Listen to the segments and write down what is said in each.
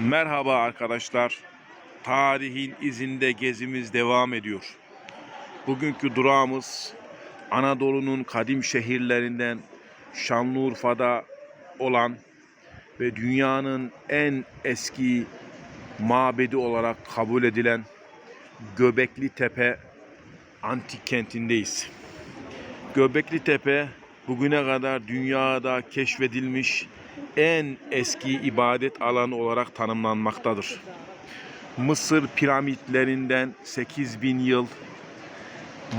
Merhaba arkadaşlar. Tarihin izinde gezimiz devam ediyor. Bugünkü durağımız Anadolu'nun kadim şehirlerinden Şanlıurfa'da olan ve dünyanın en eski mabedi olarak kabul edilen Göbekli Tepe antik kentindeyiz. Göbekli Tepe bugüne kadar dünyada keşfedilmiş en eski ibadet alanı olarak tanımlanmaktadır. Mısır piramitlerinden 8000 yıl,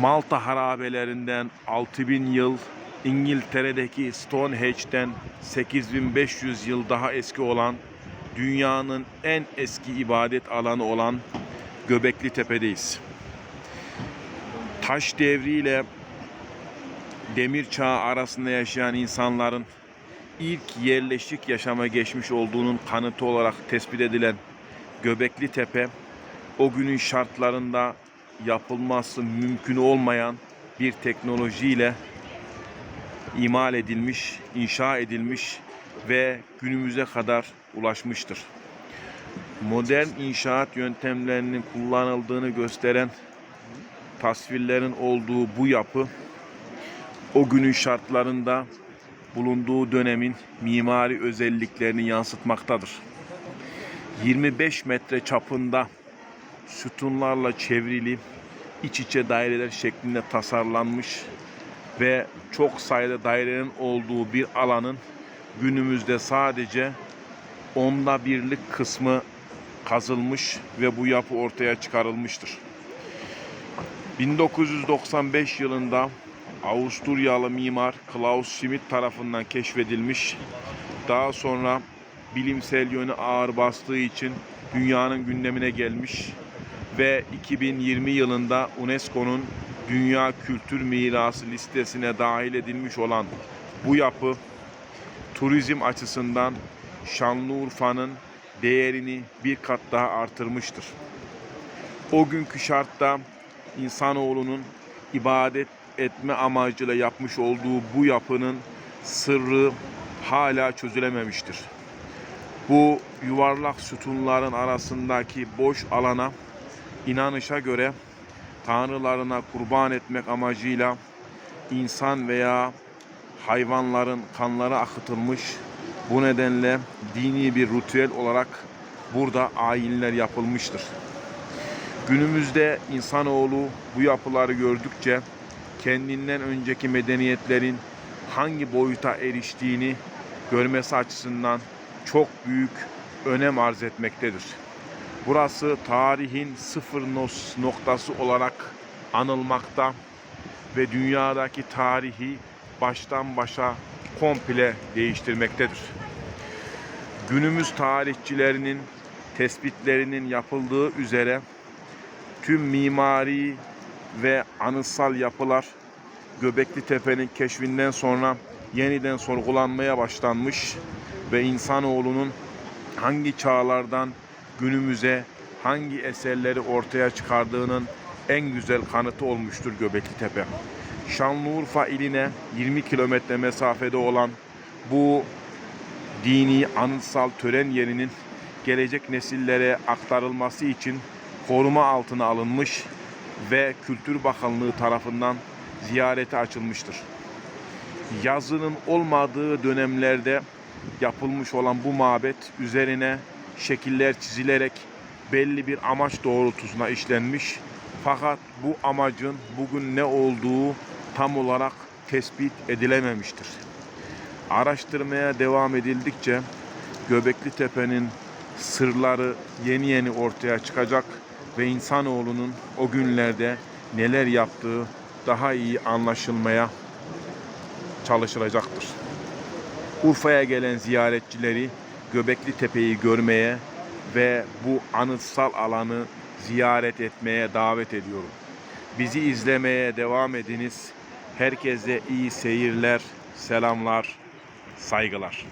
Malta harabelerinden 6000 yıl, İngiltere'deki Stonehenge'den 8500 yıl daha eski olan dünyanın en eski ibadet alanı olan Göbekli Tepe'deyiz. Taş devriyle demir çağı arasında yaşayan insanların ilk yerleşik yaşama geçmiş olduğunun kanıtı olarak tespit edilen Göbekli Tepe o günün şartlarında yapılması mümkün olmayan bir teknolojiyle imal edilmiş, inşa edilmiş ve günümüze kadar ulaşmıştır. Modern inşaat yöntemlerinin kullanıldığını gösteren tasvirlerin olduğu bu yapı o günün şartlarında bulunduğu dönemin mimari özelliklerini yansıtmaktadır. 25 metre çapında sütunlarla çevrili iç içe daireler şeklinde tasarlanmış ve çok sayıda dairenin olduğu bir alanın günümüzde sadece onda birlik kısmı kazılmış ve bu yapı ortaya çıkarılmıştır. 1995 yılında Avusturyalı mimar Klaus Schmidt tarafından keşfedilmiş. Daha sonra bilimsel yönü ağır bastığı için dünyanın gündemine gelmiş ve 2020 yılında UNESCO'nun Dünya Kültür Mirası listesine dahil edilmiş olan bu yapı turizm açısından Şanlıurfa'nın değerini bir kat daha artırmıştır. O günkü şartta insanoğlunun ibadet etme amacıyla yapmış olduğu bu yapının sırrı hala çözülememiştir. Bu yuvarlak sütunların arasındaki boş alana inanışa göre tanrılarına kurban etmek amacıyla insan veya hayvanların kanları akıtılmış. Bu nedenle dini bir ritüel olarak burada ayinler yapılmıştır. Günümüzde insanoğlu bu yapıları gördükçe kendinden önceki medeniyetlerin hangi boyuta eriştiğini görmesi açısından çok büyük önem arz etmektedir. Burası tarihin sıfır noktası olarak anılmakta ve dünyadaki tarihi baştan başa komple değiştirmektedir. Günümüz tarihçilerinin tespitlerinin yapıldığı üzere tüm mimari ve anıtsal yapılar Göbekli Tepe'nin keşfinden sonra yeniden sorgulanmaya başlanmış ve insanoğlunun hangi çağlardan günümüze hangi eserleri ortaya çıkardığının en güzel kanıtı olmuştur Göbekli Tepe. Şanlıurfa iline 20 kilometre mesafede olan bu dini anıtsal tören yerinin gelecek nesillere aktarılması için koruma altına alınmış ve Kültür Bakanlığı tarafından ziyarete açılmıştır. Yazının olmadığı dönemlerde yapılmış olan bu mabet üzerine şekiller çizilerek belli bir amaç doğrultusuna işlenmiş. Fakat bu amacın bugün ne olduğu tam olarak tespit edilememiştir. Araştırmaya devam edildikçe Göbekli Tepe'nin sırları yeni yeni ortaya çıkacak ve insanoğlunun o günlerde neler yaptığı daha iyi anlaşılmaya çalışılacaktır. Urfa'ya gelen ziyaretçileri Göbekli Tepe'yi görmeye ve bu anıtsal alanı ziyaret etmeye davet ediyorum. Bizi izlemeye devam ediniz. Herkese iyi seyirler, selamlar, saygılar.